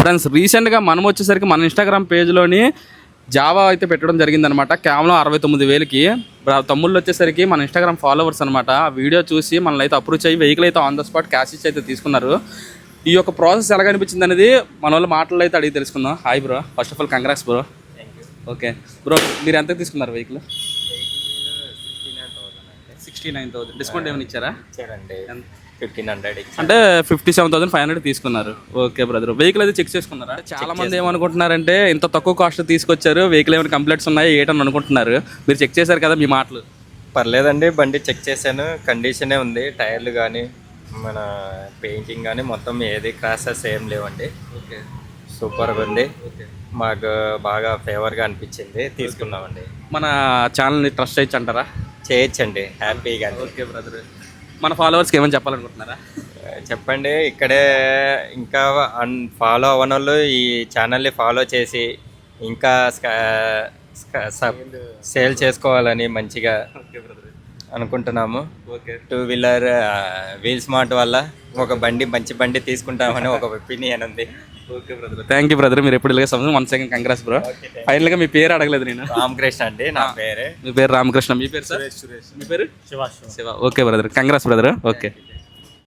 Friends రీసెంట్గా మనం వచ్చేసరికి మన ఇన్స్టాగ్రామ్ పేజ్లోని జావా అయితే పెట్టడం జరిగిందనమాట. కేవలం అరవై తొమ్మిది వేలకి. బ్ర- తమ్ముళ్ళు వచ్చేసరికి మన ఇన్స్టాగ్రామ్ ఫాలోవర్స్ అనమాట. ఆ వీడియో చూసి మనల్ని అయితే అప్రూచ్ అయ్యి వెహికల్ అయితే ఆన్ ద స్పాట్ క్యాష్ ఇచ్చి అయితే తీసుకున్నారు. ఈ యొక్క ప్రాసెస్ ఎలా కనిపించింది అనేది మన వాళ్ళ మాటల్లో అయితే అడిగి తెలుసుకుందాం. Hi bro first of all congrats bro okay bro మీరు ఎంత తీసుకున్నారు vehicle sixty nine thousand discount ఏమైనా ఇచ్చారా? ఇచ్చారండి ఫిఫ్టీన్ హండ్రెడ్ అంటే fifty seven thousand five hundred తీసుకున్నారు. ఓకే బ్రదర్ వెహికల్ అయితే చెక్ చేసుకున్నారా? చాలా మంది ఏమనుకుంటున్నారంటే ఇంత తక్కువ కాస్ట్ తీసుకొచ్చారు వెహికల్ ఏమైనా కంప్లైంట్స్ ఉన్నాయి ఏంటని అనుకుంటున్నారు. మీరు చెక్ చేశారు కదా మీ మాటలు. పర్లేదండి బండి చెక్ చేశాను. కండిషనే ఉంది టైర్లు కానీ మన పెయింటింగ్ కానీ మొత్తం ఏది క్రాసెస్ ఏం లేవండి. ఓకే సూపర్గా ఉంది. మాకు బాగా ఫేవర్గా అనిపించింది తీసుకున్నామండి. మన ఛానల్ని ట్రస్ట్ చేయొచ్చు అంటారా? చేయొచ్చండి. హ్యాపీగా ఓకే బ్రదర్. మన ఫాలోవర్స్కి ఏమైనా చెప్పాలనుకుంటున్నారా? చెప్పండి. ఇక్కడే ఇంకా అన్ ఫాలో అవ్వని వాళ్ళు ఈ ఛానల్ని ఫాలో చేసి ఇంకా సేల్ చేసుకోవాలని మంచిగా అనుకుంటున్నాము. Okay. Two wheeler wheel smart వల్ల ఒక బండి మంచి బండి తీసుకుంటామని ఒక ఒపీనియన్ ఉంది. థ్యాంక్ యూ బ్రదర్ మీరు ఎప్పుడు ఇలాగే సమయం వన్ సెకండ్ కంగ్రాస్ బ్రో ఫైనల్గా మీ పేరు అడగలేదు నేను. రామకృష్ణ అండి నా పేరే. మీ పేరు రామకృష్ణ. మీ పేరు సార్ మీ పేరు? Shiva okay brother congrats brother okay